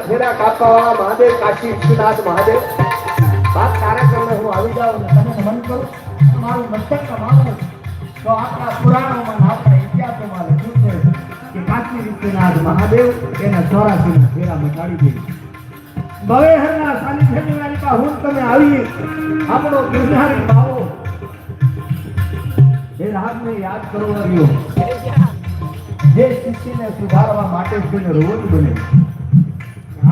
ફેરા કાપવા વાળા મહાદેવ, કાશી વિશ્વનાથ મહાદેવ. બાદ કાર્યક્રમે હું આવી જાઉં ને તમે મન કરું. તમારું મસ્તક માનું તો આપણા પુરાણોમાં આપણા ઇતિહાસોમાં લખ્યું છે કે કાશી વિશ્વનાથ મહાદેવ એના ચોરાસીના ફેરા મચાડી દે. બવેહરના સાનિધ્યની હું તમે આવીએ. આપણો ગિરનારી બાવો. એ રાગને યાદ કરવા રહ્યો. જે શિષ્યને સુધારવા માટે તેને રોજ બને.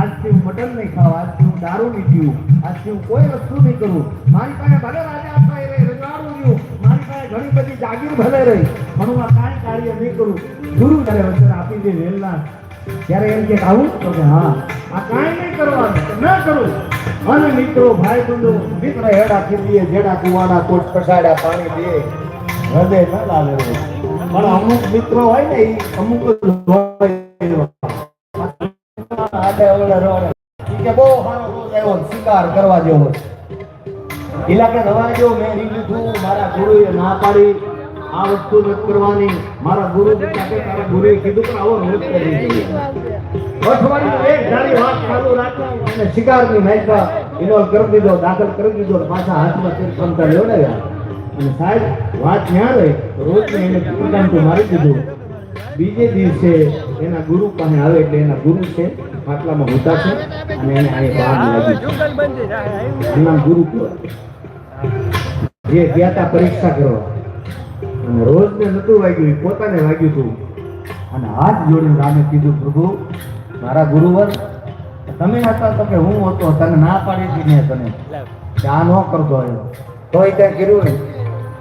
આજથી હું મટન નહીં ખાવ આજથી હું દારૂ નહીં પીવું આજથી હું કોઈ વસ્તુ નહીં કરું. મારી પાસે ભલે રાજા થાય રહે રજવાડું રહ્યું, મારી પાસે ઘણી બધી જાગીર ભલે રહી, પણ હું આ કાંઈ કાર્ય નહીં કરું. ગુરુ ત્યારે વચન આપી દે વેલના ત્યારે એમ કે, આવું? તો કે, હા. આ કાંઈ નહીં કરવાનું ન કરું. અને મિત્રો, ભાઈ બંધુ, મિત્ર હેડા ખીરીએ જેડા કુવાના કોટ પસાડ્યા પાણી દે હૃદય ન લાવે પણ અમુક મિત્રો હોય ને એ અમુક હોય શિકાર કરવા જેવો ઇલાકે નવા જો મેં લીધું, મારા ગુરુએ ના પાડી. આ વસ્તુ નથી કરવાની. મારા ગુરુ તારા ગુરુએ કીધું, પણ આવો રોજ કરી એક ધારી વાત ચાલુ રાખી અને શિકારની મહેકા ઇનોલ કરી દીધો, દાખલ કરી દીધો પાછા હાથમાં તીર ક્ષમતા ને અને સાહેબ, વાત ત્યાં રહી. રોજ એને તીરકાંતું મારી દીધું. બીજે દિવસે એના ગુરુ પાસે આવે એટલે એના ગુરુ છે. ખાટલામાં હોતા છે અને એને અહીં બહાર લાગી એમના ગુરુ જે ગયા તા પરીક્ષા કરવા. અને રોજને નતું વાગ્યું, એ પોતાને વાગ્યું હતું અને હાથ જોડીને રામે કીધું, પ્રભુ, મારા ગુરુવર, તમે હતા તો કે હું હતો, તને ના પાડી હતી મેં તને. આ ન કરતો આવ્યો. તોય ત્યાં કર્યું ને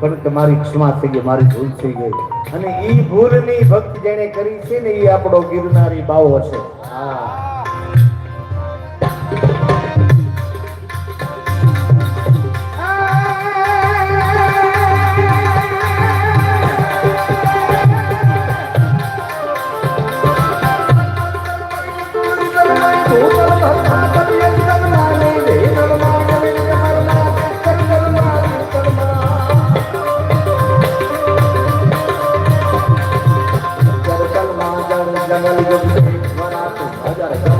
પણ તમારી ક્ષમા થઈ ગઈ, મારી ભૂલ થઈ ગઈ. અને ઈ ભૂલની ભક્ત જેણે કરી છે ને એ આપણો ગિરનારી બાવો છે. હા. gotta.